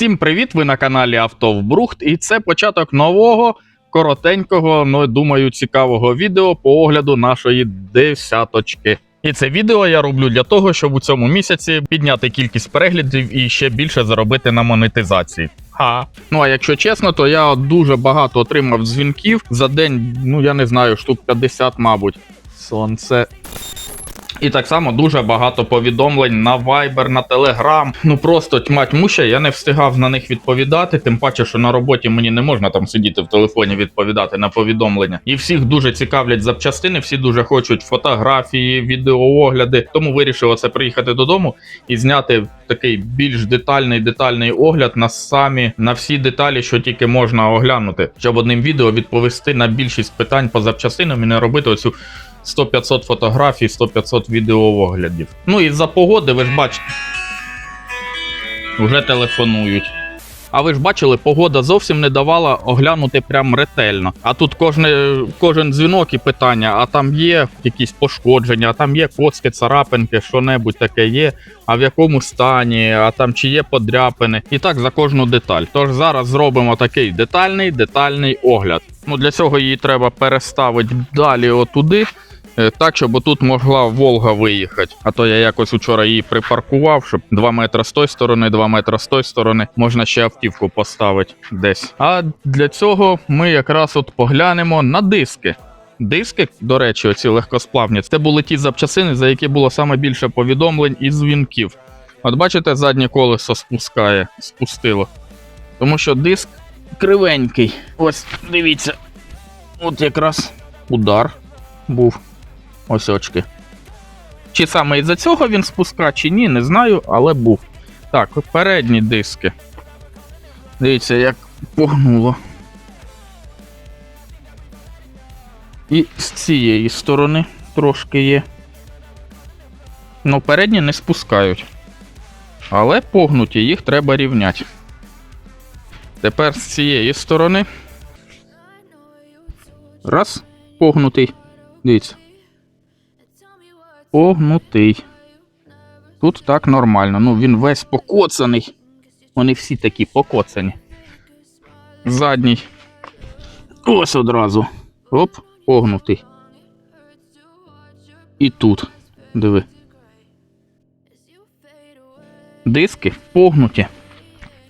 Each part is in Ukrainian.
Всім привіт! Ви на каналі Автовбрухт, і це початок нового, коротенького, ну думаю, цікавого відео по огляду нашої десяточки. І це відео я роблю для того, щоб у цьому місяці підняти кількість переглядів і ще більше заробити на монетизації. Ха. Ну а якщо чесно, то я дуже багато отримав дзвінків за день, ну я не знаю, штук 50, мабуть. Сонце і так само дуже багато повідомлень на Viber, на Telegram. Ну просто тьма тьмуща, я не встигав на них відповідати. Тим паче, що на роботі мені не можна там сидіти в телефоні відповідати на повідомлення. І всіх дуже цікавлять запчастини, всі дуже хочуть фотографії, відеоогляди. Тому вирішив оце приїхати додому і зняти такий більш детальний детальний огляд на самі на всі деталі, що тільки можна оглянути, щоб одним відео відповісти на більшість питань по запчастинам і не робити оцю 100-500 фотографій, 100-500 відеооглядів. Ну і за погоди, ви ж бачите. Вже телефонують. А ви ж бачили, погода зовсім не давала оглянути прям ретельно. А тут кожне, кожен дзвінок і питання, а там є якісь пошкодження, а там є коцки, царапинки, що-небудь таке є, а в якому стані, а там чи є подряпини. І так за кожну деталь. Тож зараз зробимо такий детальний, детальний огляд. Ну для цього її треба переставити далі отуди. Е, Так, щоб отут могла Волга виїхати. А то я якось вчора її припаркував, щоб 2 метри з тої сторони, 2 метри з тої сторони можна ще автівку поставити десь. А для цього ми якраз от поглянемо на диски. Диски, до речі, оці легкосплавні, це були ті запчасини, за які було саме більше повідомлень і дзвінків. От бачите, заднє колесо спускає, спустило. Тому що диск кривенький. Ось, дивіться. От якраз удар був. Ось очки. Чи саме із-за цього він спуска, чи ні, не знаю, але був. Так, передні диски. Дивіться, як погнуло. І з цієї сторони трошки є. Ну, передні не спускають. Але погнуті, їх треба рівняти. Тепер з цієї сторони. Раз, погнутий. Дивіться. Погнутий. Тут так нормально. Ну, він весь покоцаний. Вони всі такі покоцані. Задній. Ось одразу. Оп, погнутий. І тут. Диви. Диски погнуті.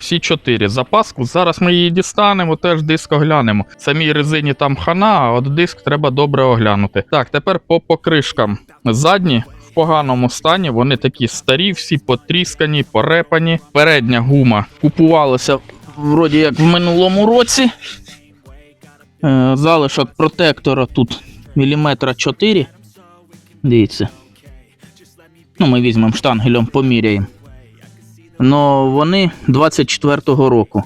Всі чотири запаску. Зараз ми її дістанемо, теж диск оглянемо. Самій резині там хана, а от диск треба добре оглянути. Так, тепер по покришкам. Задні в поганому стані, вони такі старі, всі потріскані, порепані. Передня гума купувалася вроді як в минулому році. Е, залишок протектора тут міліметра 4. Дивіться. Ну, ми візьмемо штангелем, поміряємо. Но вони 24-го року.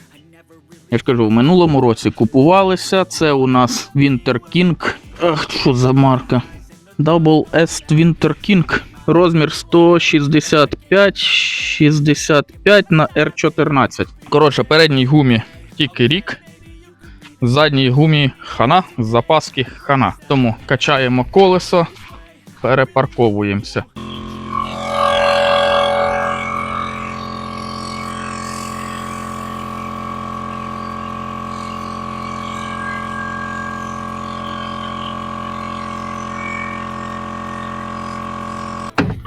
Я ж кажу, в минулому році купувалися. Це у нас Winter King. Ах, що за марка? Double S Winter King. Розмір 165 65 на R14. Коротше, передній гумі тільки рік. Задній гумі хана, запаски хана. Тому качаємо колесо, перепарковуємося.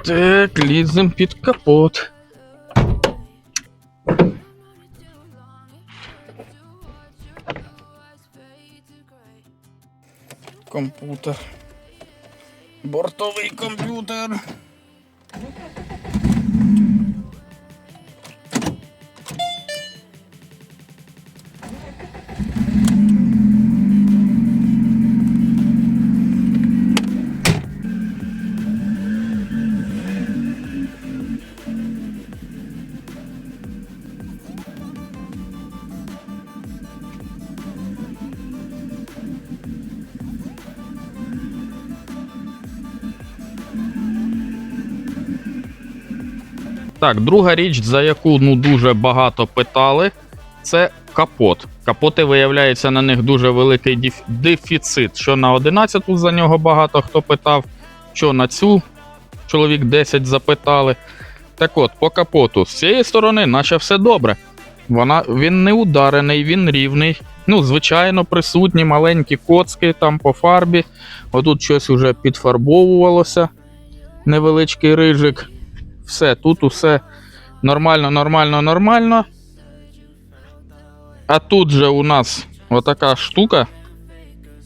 Так, лізем під капот. Комп'ютер. Бортовий комп'ютер. Так, друга річ, за яку ну дуже багато питали, це капот. Капоти, виявляється, на них дуже великий дефіцит. Що на 11 за нього багато хто питав, що на цю чоловік 10 запитали. Так от, по капоту, з цієї сторони, наче все добре. Вона, він не ударений, він рівний. Ну, звичайно, присутні маленькі коцки там по фарбі. Отут щось уже підфарбовувалося. Невеличкий рижик. Все, тут усе нормально, нормально, нормально. А тут же у нас отака штука.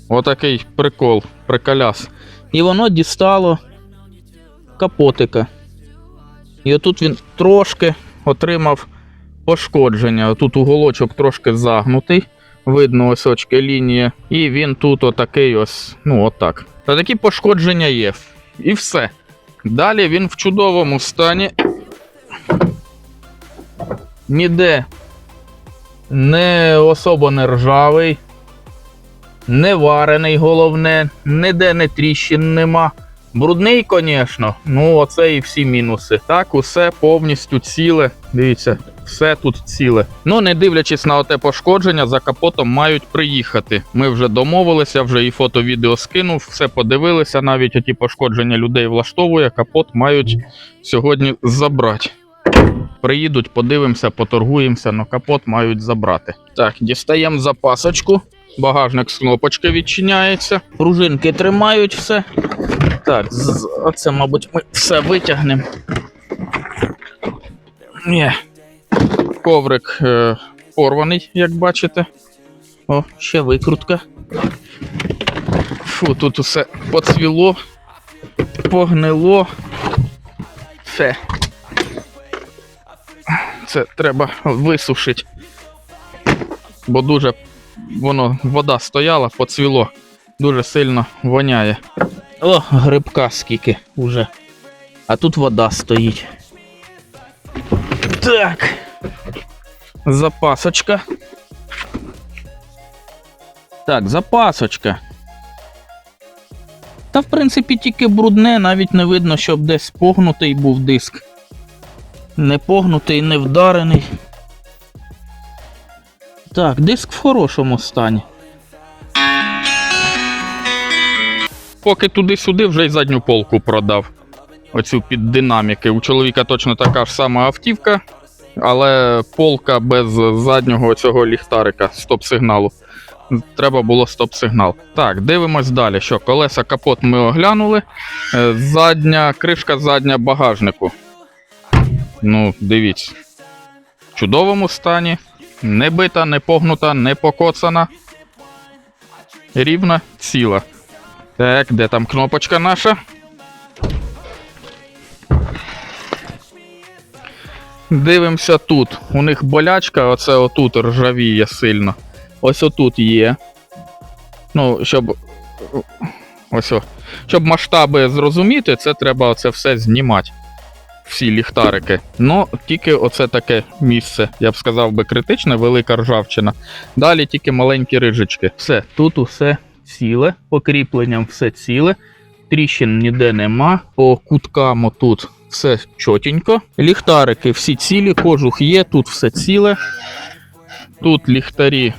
Отакий прикол, приколяс. І воно дістало капотика. І отут він трошки отримав пошкодження. Отут уголочок трошки загнутий. Видно ось очки лінії. І він тут отакий ось, ну отак. Та такі пошкодження є. І все. Далі він в чудовому стані. Ніде не особо не ржавий, не варений, головне, ніде не тріщин нема. Брудний, звісно, ну оце і всі мінуси. Так, усе повністю ціле. Дивіться, все тут ціле. Ну, не дивлячись на оте пошкодження, за капотом мають приїхати. Ми вже домовилися, вже і фото, відео скинув, все подивилися. Навіть оті пошкодження людей влаштовує. Капот мають сьогодні забрати. Приїдуть, подивимося, поторгуємося, але капот мають забрати. Так, дістаємо запасочку. Багажник з кнопочки відчиняється. Пружинки тримають все. Так, оце, мабуть, ми все витягнемо. Ні. Коврик е, порваний, як бачите. О, ще викрутка. Фу, тут усе поцвіло, погнило. Все. Це треба висушити. Бо дуже воно, вода стояла, поцвіло. Дуже сильно воняє. О, грибка скільки уже. А тут вода стоїть. Так. Запасочка. Так, запасочка. Та, в принципі, тільки брудне, навіть не видно, щоб десь погнутий був диск. Не погнутий, не вдарений. Так, диск в хорошому стані. Поки туди-сюди вже й задню полку продав. Оцю під динаміки. У чоловіка точно така ж сама автівка, але полка без заднього цього ліхтарика стоп-сигналу. Треба було стоп-сигнал. Так, дивимось далі. Що, колеса капот ми оглянули. Е, Задня, кришка задня багажнику. Ну, дивіться. В чудовому стані. Не бита, не погнута, не покоцана. Рівна, ціла. Так, де там кнопочка наша? Дивимося тут. У них болячка, оце отут ржавіє сильно. Ось отут є. Ну, щоб. Ось. Щоб масштаби зрозуміти, це треба оце все знімати. Всі ліхтарики. Ну, тільки оце таке місце, я б сказав би, критичне, велика ржавчина. Далі тільки маленькі рижечки. Все, тут усе ціле, по кріпленням все ціле. Тріщин ніде нема. По куткам отут все чотенько. Ліхтарики всі цілі, кожух є, тут все ціле. Тут ліхтарі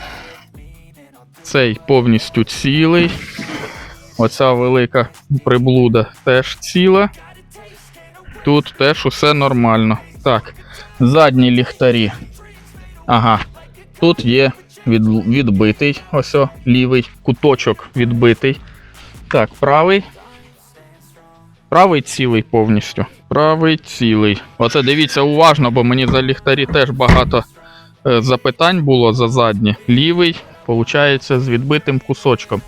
цей повністю цілий. Оця велика приблуда теж ціла. Тут теж усе нормально. Так, задні ліхтарі. Ага. Тут є від, відбитий, ось о, лівий куточок відбитий. Так, правий. Правий цілий повністю. Правий цілий. Оце дивіться уважно, бо мені за ліхтарі теж багато е, запитань було за задні. Лівий, виходить, з відбитим кусочком.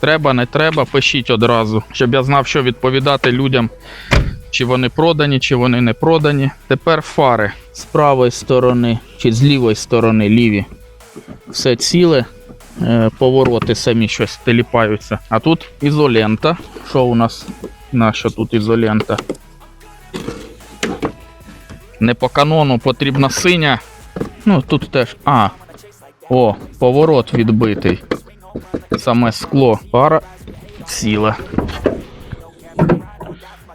Треба, не треба, пишіть одразу, щоб я знав, що відповідати людям, чи вони продані, чи вони не продані. Тепер фари з правої сторони, чи з лівої сторони ліві. Все ціле. Е, Повороти самі щось теліпаються. А тут ізолента. Що у нас? Наша тут ізолента? Не по канону потрібна синя. Ну, тут теж. А. О, поворот відбитий. Саме скло. Пара ціла.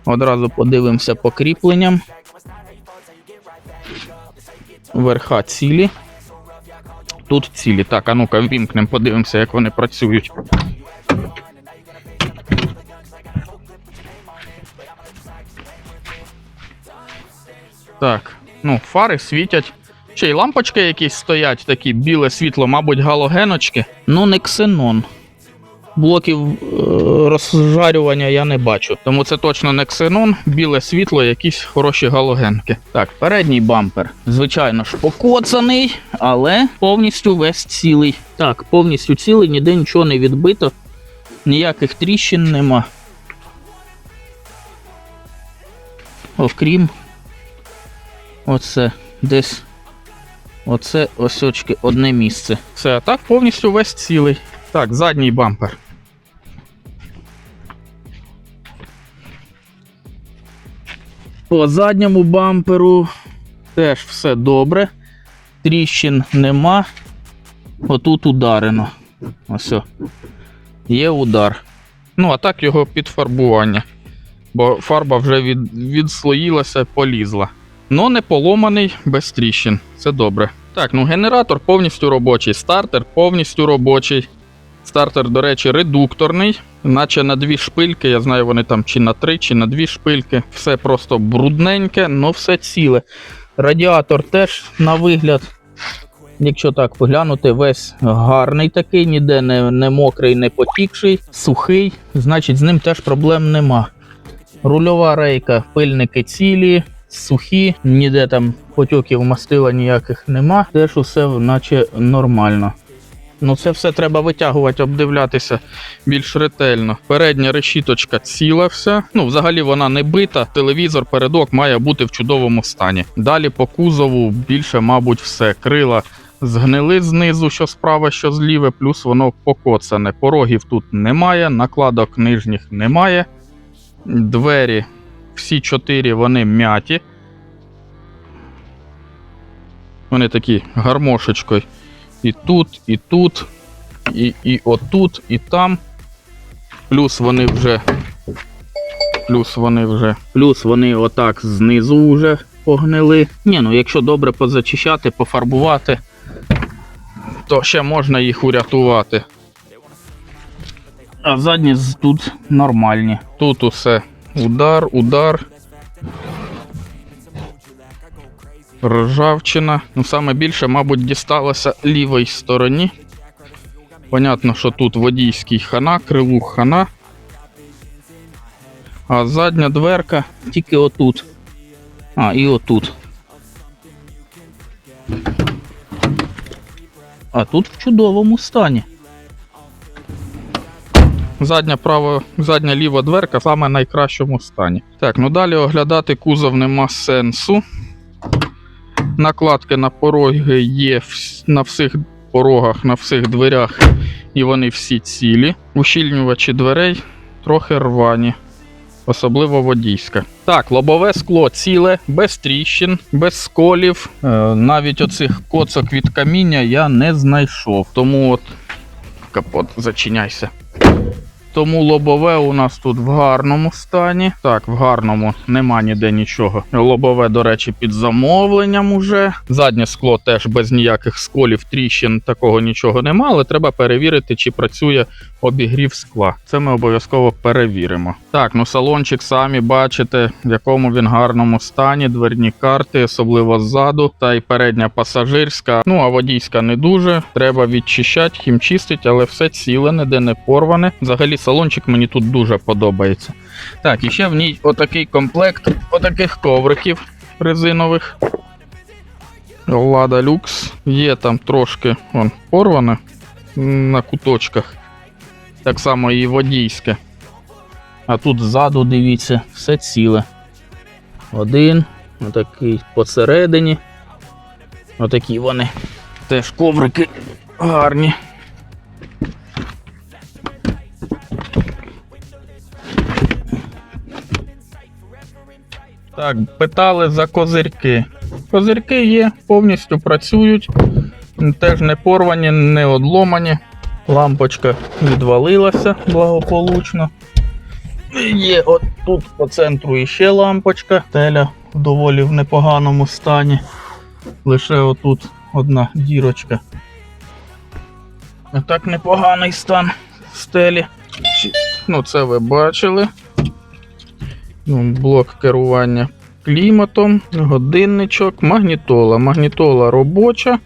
Одразу подивимося по кріпленням. Верха цілі. Тут цілі. Так, а ну-ка вімкнемо, подивимося, як вони працюють. Так, ну, фари світять Ще й лампочки якісь стоять, такі біле світло, мабуть, галогеночки. Ну, не ксенон. Блоків е, розжарювання я не бачу. Тому це точно не ксенон, біле світло, якісь хороші галогенки. Так, передній бампер. Звичайно ж, покоцаний, але повністю весь цілий. Так, повністю цілий, ніде нічого не відбито, ніяких тріщин нема. Окрім оце десь. Оце ось очки одне місце. Все, а так повністю весь цілий. Так, задній бампер. По задньому бамперу теж все добре. Тріщин нема. Отут ударено. Ось. Є удар. Ну, а так його підфарбування. Бо фарба вже від, відслоїлася, полізла. Ну, не поломаний, без тріщин. Це добре. Так, ну генератор повністю робочий, стартер повністю робочий. Стартер, до речі, редукторний, наче на дві шпильки. Я знаю, вони там чи на три, чи на дві шпильки. Все просто брудненьке, але все ціле. Радіатор теж на вигляд. Якщо так поглянути, весь гарний такий, ніде не, не мокрий, не потікший, сухий, значить з ним теж проблем нема. Рульова рейка, пильники цілі, сухі, ніде там потьоків мастила ніяких нема. Теж усе наче нормально. Ну, це все треба витягувати, обдивлятися більш ретельно. Передня решіточка ціла вся. Ну, взагалі вона не бита. Телевізор, передок має бути в чудовому стані. Далі по кузову більше, мабуть, все. Крила згнили знизу, що справа, що зліве, плюс воно покоцане. Порогів тут немає, накладок нижніх немає. Двері всі чотири вони м'яті. Вони такі гармошечкою. І тут, і тут, і, і отут, і там. Плюс вони вже. Плюс вони вже. Плюс вони отак знизу вже погнили. Ні, ну якщо добре позачищати, пофарбувати, то ще можна їх урятувати. А задні тут нормальні. Тут усе удар, удар. Ржавчина. Ну, саме більше, мабуть, дісталося лівій стороні. Понятно, що тут водійський хана, крилу хана. А задня дверка тільки отут. А, і отут. А тут в чудовому стані. Задня права, задня ліва дверка саме найкращому стані. Так, ну далі оглядати кузов нема сенсу. Накладки на пороги є на всіх порогах, на всіх дверях, і вони всі цілі. Ущільнювачі дверей трохи рвані, особливо водійська. Так, лобове скло ціле, без тріщин, без сколів. Е, навіть оцих коцок від каміння я не знайшов. Тому от капот, зачиняйся. Тому лобове у нас тут в гарному стані. Так, в гарному нема ніде нічого. Лобове, до речі, під замовленням уже. Заднє скло теж без ніяких сколів, тріщин, такого нічого нема, але треба перевірити, чи працює обігрів скла. Це ми обов'язково перевіримо. Так, ну салончик самі бачите, в якому він гарному стані. Дверні карти, особливо ззаду, та й передня пасажирська. Ну а водійська не дуже. Треба відчищати, хімчистить, але все ціле, ніде не порване. Взагалі, салончик мені тут дуже подобається. Так, і ще в ній отакий комплект отаких ковриків резинових. Лада люкс. Є там трошки вон, порване на куточках. Так само і водійське. А тут ззаду, дивіться, все ціле. Один, отакий посередині. Отакі вони. Теж коврики гарні. Так, питали за козирки. Козирки є, повністю працюють, теж не порвані, не одломані. Лампочка відвалилася благополучно. Є от тут по центру іще лампочка. Теля доволі в непоганому стані. Лише отут одна дірочка. А так непоганий стан стелі. Ну, це ви бачили. Ну, блок керування кліматом, годинничок, магнітола. Магнітола робоча.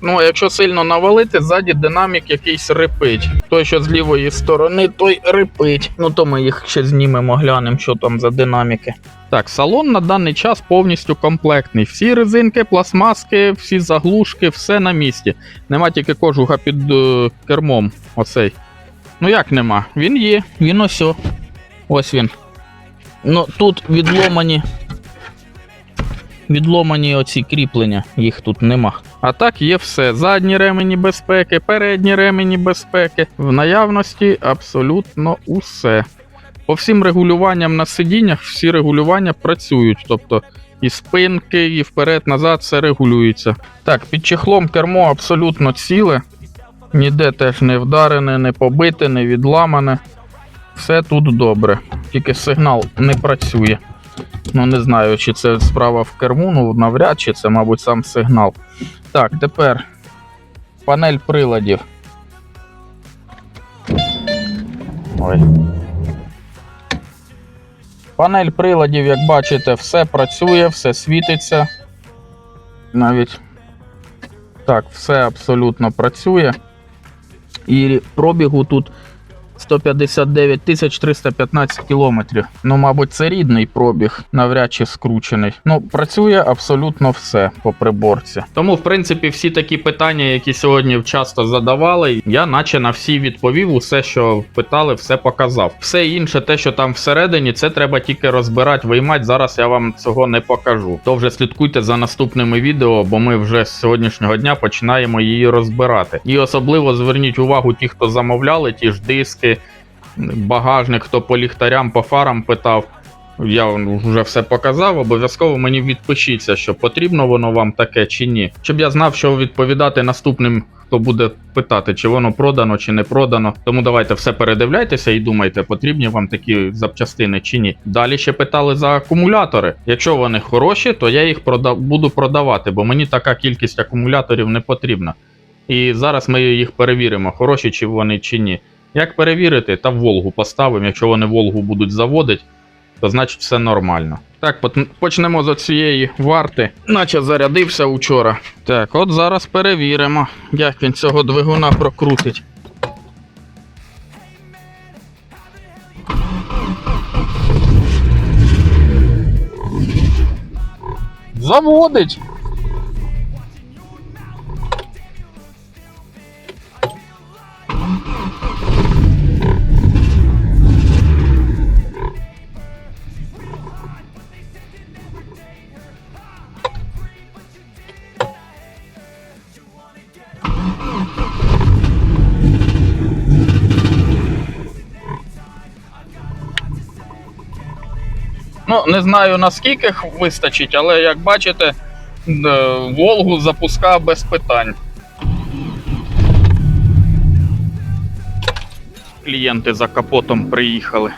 Ну, якщо сильно навалити, ззаді динамік якийсь рипить. Той, що з лівої сторони, той рипить. Ну то ми їх ще знімемо, глянемо, що там за динаміки. Так, салон на даний час повністю комплектний. Всі резинки, пластмаски, всі заглушки, все на місці. Нема тільки кожуха під е, кермом. Оцей. Ну як нема? Він є, він ось. Ось він. Ну тут відломані. Відломані оці кріплення, їх тут нема. А так є все. Задні ремені безпеки, передні ремені безпеки. В наявності абсолютно усе. По всім регулюванням на сидіннях всі регулювання працюють. Тобто і спинки, і вперед-назад все регулюється. Так, під чехлом кермо абсолютно ціле. Ніде теж не вдарене, не побите, не відламане. Все тут добре. Тільки сигнал не працює. Ну, не знаю, чи це справа в керму, ну навряд чи це, мабуть, сам сигнал. Так, тепер панель приладів. Ой. Панель приладів, як бачите, все працює, все світиться. Навіть так, все абсолютно працює. І пробігу тут 159 тисяч 315 кілометрів. Ну, мабуть, це рідний пробіг, навряд чи скручений. Ну, працює абсолютно все по приборці. Тому, в принципі, всі такі питання, які сьогодні часто задавали, я наче на всі відповів, усе, що питали, все показав. Все інше, те, що там всередині, це треба тільки розбирати, виймати. Зараз я вам цього не покажу. То вже слідкуйте за наступними відео, бо ми вже з сьогоднішнього дня починаємо її розбирати. І особливо зверніть увагу ті, хто замовляли, ті ж диски, багажник, хто по ліхтарям, по фарам питав. Я вже все показав. Обов'язково мені відпишіться, що потрібно воно вам таке чи ні. Щоб я знав, що відповідати наступним, хто буде питати, чи воно продано, чи не продано. Тому давайте все передивляйтеся і думайте, потрібні вам такі запчастини чи ні. Далі ще питали за акумулятори. Якщо вони хороші, то я їх прода- буду продавати, бо мені така кількість акумуляторів не потрібна. І зараз ми їх перевіримо, хороші чи вони чи ні. Як перевірити, та Волгу поставимо. Якщо вони Волгу будуть заводити, то значить все нормально. Так, почнемо з цієї варти, наче зарядився учора. Так, от зараз перевіримо, як він цього двигуна прокрутить. Заводить. Не знаю наскільки вистачить, але як бачите, Волгу запускав без питань. Клієнти за капотом приїхали.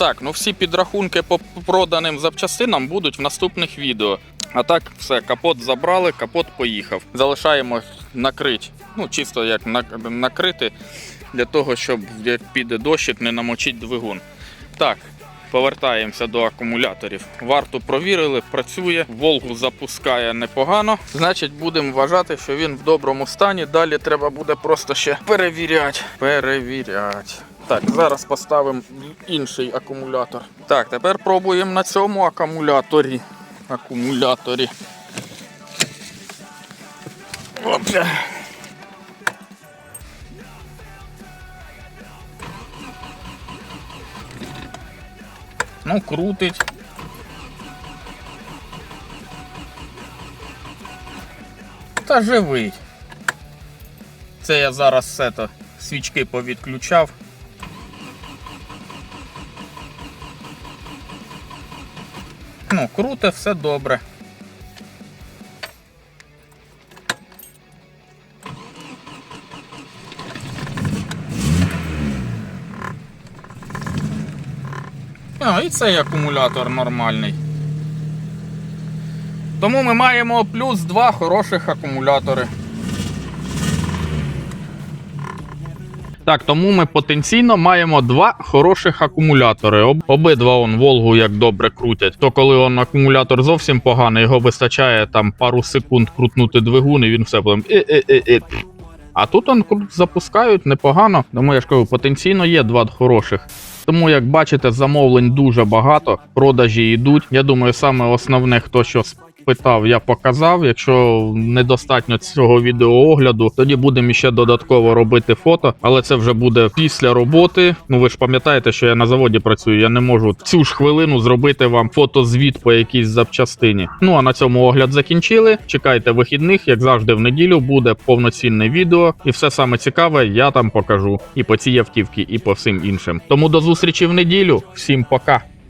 Так, ну всі підрахунки по проданим запчастинам будуть в наступних відео. А так, все, капот забрали, капот поїхав. Залишаємо накрити. Ну, чисто як накрити, для того, щоб як піде дощик, не намочить двигун. Так, повертаємося до акумуляторів. Варту провірили, працює, Волгу запускає непогано. Значить, будемо вважати, що він в доброму стані. Далі треба буде просто ще перевіряти. Перевіряти. Так, зараз поставимо інший акумулятор. Так, тепер пробуємо на цьому акумуляторі. Акумуляторі. Опля. Ну, крутить. Та живий. Це я зараз все то свічки повідключав. Ну, круте, все добре. А, і цей акумулятор нормальний. Тому ми маємо плюс два хороших акумулятори. Так, тому ми потенційно маємо два хороших акумулятори. Об- обидва он Волгу як добре крутять. То коли он акумулятор зовсім поганий, його вистачає там пару секунд крутнути двигун, і він все е-е-е-е. А тут он запускають непогано. Тому я ж кажу, потенційно є два хороших. Тому, як бачите, замовлень дуже багато, продажі йдуть. Я думаю, саме основне, хто що питав, я показав. Якщо недостатньо цього відеоогляду, тоді будемо ще додатково робити фото, але це вже буде після роботи. Ну ви ж пам'ятаєте, що я на заводі працюю. Я не можу цю ж хвилину зробити вам фотозвіт по якійсь запчастині. Ну а на цьому огляд закінчили. Чекайте вихідних, як завжди, в неділю буде повноцінне відео, і все саме цікаве я там покажу і по цій автівці, і по всім іншим. Тому до зустрічі в неділю. Всім пока.